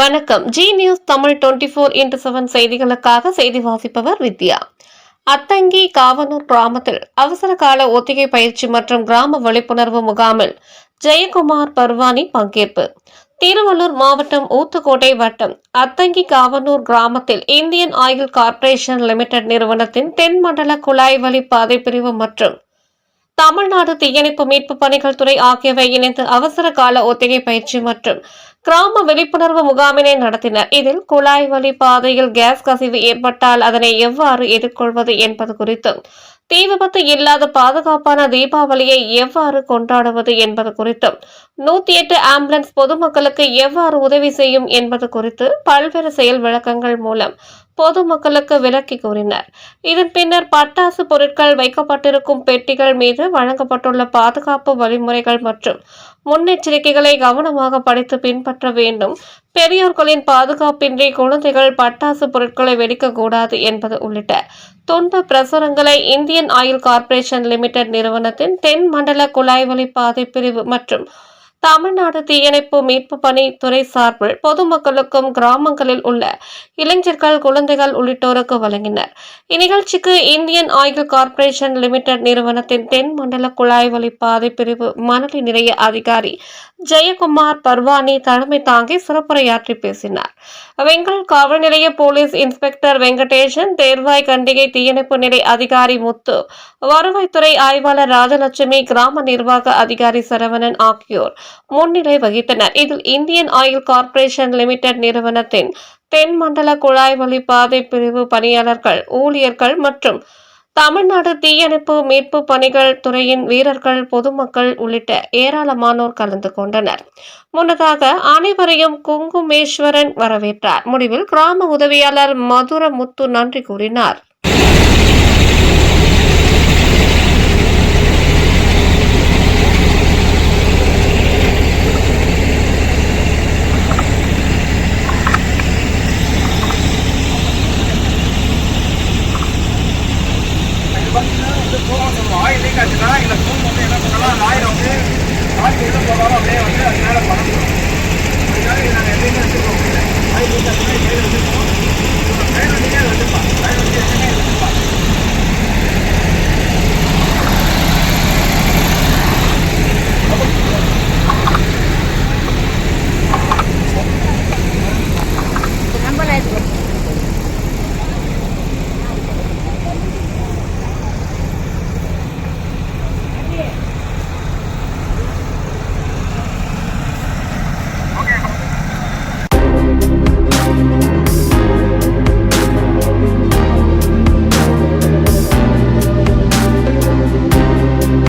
வணக்கம். Zee news Tamil twenty four into seven செய்திகளுக்காக செய்தி வாசிப்பவர் வித்யா. அத்தங்கி காவனூர் கிராமத்தில் அவசர கால ஒத்திகை பயிற்சி மற்றும் கிராம விழிப்புணர்வு முகாமில் ஜெயக்குமார் பர்வானி பங்கேற்பு. திருவள்ளூர் மாவட்டம் ஊத்துக்கோட்டை வட்டம் அத்தங்கி காவனூர் கிராமத்தில் இந்தியன் ஆயில் கார்ப்பரேஷன் லிமிடெட் நிறுவனத்தின் தென்மண்டல குழாய் வழி பாதை பிரிவு மற்றும் தமிழ்நாடு தீயணைப்பு மீட்பு பணிகள் துறை ஆகியவை இணைந்து அவசர கால ஒத்திகை பயிற்சி மற்றும் கிராம விழிப்புணர்வு முகாமினை நடத்தினர். இதில் குழாய் வழி பாதையில் கேஸ் கசிவு ஏற்பட்டால் அதனை எவ்வாறு எதிர்கொள்வது என்பது குறித்தும் தீ விபத்து இல்லாத பாதுகாப்பான தீபாவளியை எவ்வாறு கொண்டாடுவது என்பது குறித்தும் நூத்தி எட்டு ஆம்புலன்ஸ் பொதுமக்களுக்கு எவ்வாறு உதவி செய்யும் என்பது குறித்து பல்வேறு செயல் விளக்கங்கள் மூலம் பொதுமக்களுக்கு விளக்கி கூறினர். இதன் பின்னர் பட்டாசு பொருட்கள் வைக்கப்பட்டிருக்கும் பெட்டிகள் மீது வழங்கப்பட்டுள்ள பாதுகாப்பு வழிமுறைகள் மற்றும் முன்னெச்சரிக்கைகளை கவனமாக படித்து பின்பற்ற வேண்டும். பெரியோர்களின் பாதுகாப்பின்றி குழந்தைகள் பட்டாசு பொருட்களை வெடிக்கக்கூடாது என்பது உள்ளிட்ட துன்ப பிரசுரங்களை இந்தியன் ஆயில் கார்ப்பரேஷன் லிமிடெட் நிறுவனத்தின் தென் மண்டல குழாய் வழி பாதை பிரிவு மற்றும் தமிழ்நாடு தீயணைப்பு மீட்பு பணி துறை சார்பில் பொதுமக்களுக்கும் கிராமங்களில் உள்ள இளைஞர்கள் குழந்தைகள் உள்ளிட்டோருக்கு வழங்கினர். இந்நிகழ்ச்சிக்கு இந்தியன் ஆயில் கார்ப்பரேஷன் லிமிடெட் நிறுவனத்தின் தென் மண்டல குழாய் வழி பாதை பிரிவு மணலி நிலைய அதிகாரி ஜெயக்குமார் பர்வானி தலைமை தாங்கி சிறப்புரையாற்றி பேசினார். வெங்கல் காவல் நிலைய போலீஸ் இன்ஸ்பெக்டர் வெங்கடேசன் தேர்வாய் கண்டிகை தீயணைப்பு நிலை அதிகாரி முத்து வருவாய்த்துறை ஆய்வாளர் ராஜலட்சுமி கிராம நிர்வாக அதிகாரி சரவணன் ஆகியோர். முன்னிலை வகித்தனர். இதில் இந்தியன் ஆயில் கார்ப்பரேஷன் லிமிடெட் நிறுவனத்தின் தென் மண்டல குழாய் வழி பாதை பிரிவு பணியாளர்கள் ஊழியர்கள் மற்றும் தமிழ்நாடு தீயணைப்பு மீட்பு பணிகள் துறையின் வீரர்கள் பொதுமக்கள் உள்ளிட்ட ஏராளமானோர் கலந்து கொண்டனர். முன்னதாக அனைவரையும் குங்குமேஸ்வரன் வரவேற்றார். முடிவில் கிராம உதவியாளர் மதுர முத்து நன்றி கூறினார். கோவம் சொல்லுவோம் ஆயில் லீக் ஆச்சுன்னா இந்த வந்து என்ன பண்ணலாம் அந்த வந்து